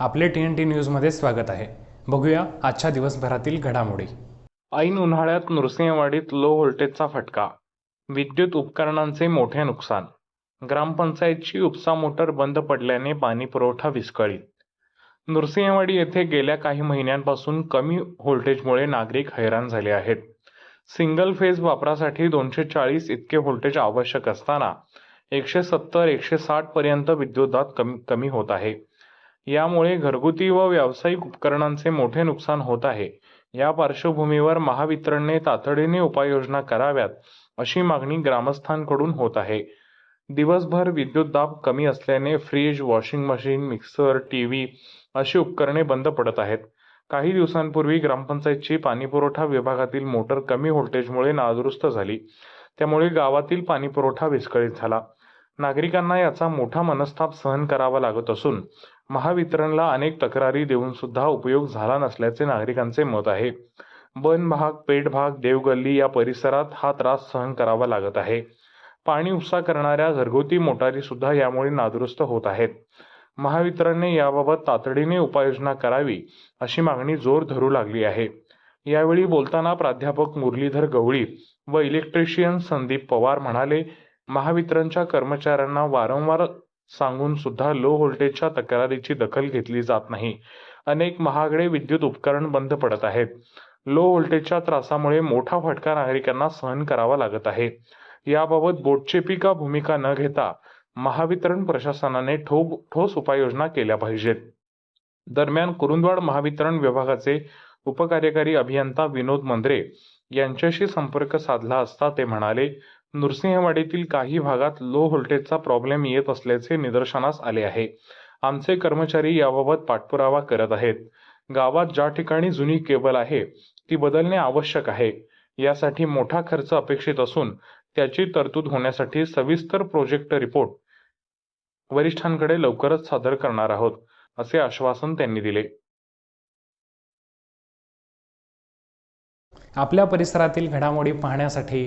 आपले T N T न्यूजमध्ये स्वागत आहे. बघूया आजच्या दिवसभरातील घडामोडी. ऐन उन्हाळ्यात नृसिंहवाडीत लो व्होल्टेजचा फटका. विद्युत उपकरणांचे मोठे नुकसान. ग्रामपंचायतची उपसा मोटर बंद पडल्याने पाणी पुरवठा विस्कळीत. नृसिंहवाडी येथे गेल्या काही महिन्यांपासून कमी व्होल्टेजमुळे नागरिक हैराण झाले आहेत. सिंगल फेज वापरासाठी दोनशे चाळीस इतके व्होल्टेज आवश्यक असताना एकशे सत्तर एकशे साठ पर्यंत विद्युतदाब कमी कमी होत आहे. यामुळे घरगुती व व्यावसायिक उपकरणांचे मोठे नुकसान होत आहे. या पार्श्वभूमीवर महावितरणने तातडीने उपाययोजना कराव्यात अशी मागणी ग्रामस्थांकडून होत आहे. दिवसभर विद्युत दाब कमी असल्याने fridge washing machine mixer T V अशी उपकरणे बंद पडत आहेत. काही दिवसांपूर्वी ग्रामपंचायतची पाणीपुरवठा विभागातील मोटर कमी व्होल्टेजमुळे नादुरुस्त झाली. त्यामुळे गावातील पाणीपुरवठा विस्कळीत झाला. नागरिकांना याचा मोठा मनस्ताप सहन करावा लागत असून महावितरणला अनेक तक्रारी देऊन सुद्धा उपयोग झाला नसल्याचे नागरिकांचे मत आहे. बन भाग पेठ भाग देवगल्ली या परिसरात हा त्रास सहन करावा लागत आहे. पाणी उपसा करणाऱ्या घरगुती मोटारी सुद्धा यामुळे नादुरुस्त होत आहेत. महावितरणने याबाबत तातडीने उपाययोजना करावी अशी मागणी जोर धरू लागली आहे. यावेळी बोलताना प्राध्यापक मुरलीधर गवळी व इलेक्ट्रिशियन संदीप पवार म्हणाले महावितरणच्या कर्मचाऱ्यांना वारंवार सांगून सुद्धा लो व्होल्टेजच्या तक्रारीची दखल घेतली जात नाही. अनेक महागडे विद्युत उपकरण बंद पडत आहेत. लो व्होल्टेजच्या त्रासामुळे मोठा फटका नागरिकांना सहन करावा लागत आहे. याबाबत बोटचेपिका भूमिका न घेता महावितरण प्रशासनाने ठोक ठोस उपाययोजना केल्या पाहिजेत. दरम्यान कुरुंदवाड महावितरण विभागाचे उपकार्यकारी अभियंता विनोद मंद्रे यांच्याशी संपर्क साधला असता ते म्हणाले नृसिंहवाडीतील काही भागात लो व्होल्टेजचा प्रॉब्लेम येत असल्याचे निदर्शनास आले आहे. आमचे कर्मचारी याबाबत पाठपुरावा करत आहेत. गावात ज्या ठिकाणी जुनी केबल आहे ती बदलणे आवश्यक आहे. यासाठी मोठा खर्च अपेक्षित असून त्याची तरतूद होण्यासाठी सविस्तर प्रोजेक्ट रिपोर्ट वरिष्ठांकडे लवकरच सादर करणार आहोत असे आश्वासन त्यांनी दिले. आपल्या परिसरातील घडामोडी पाहण्यासाठी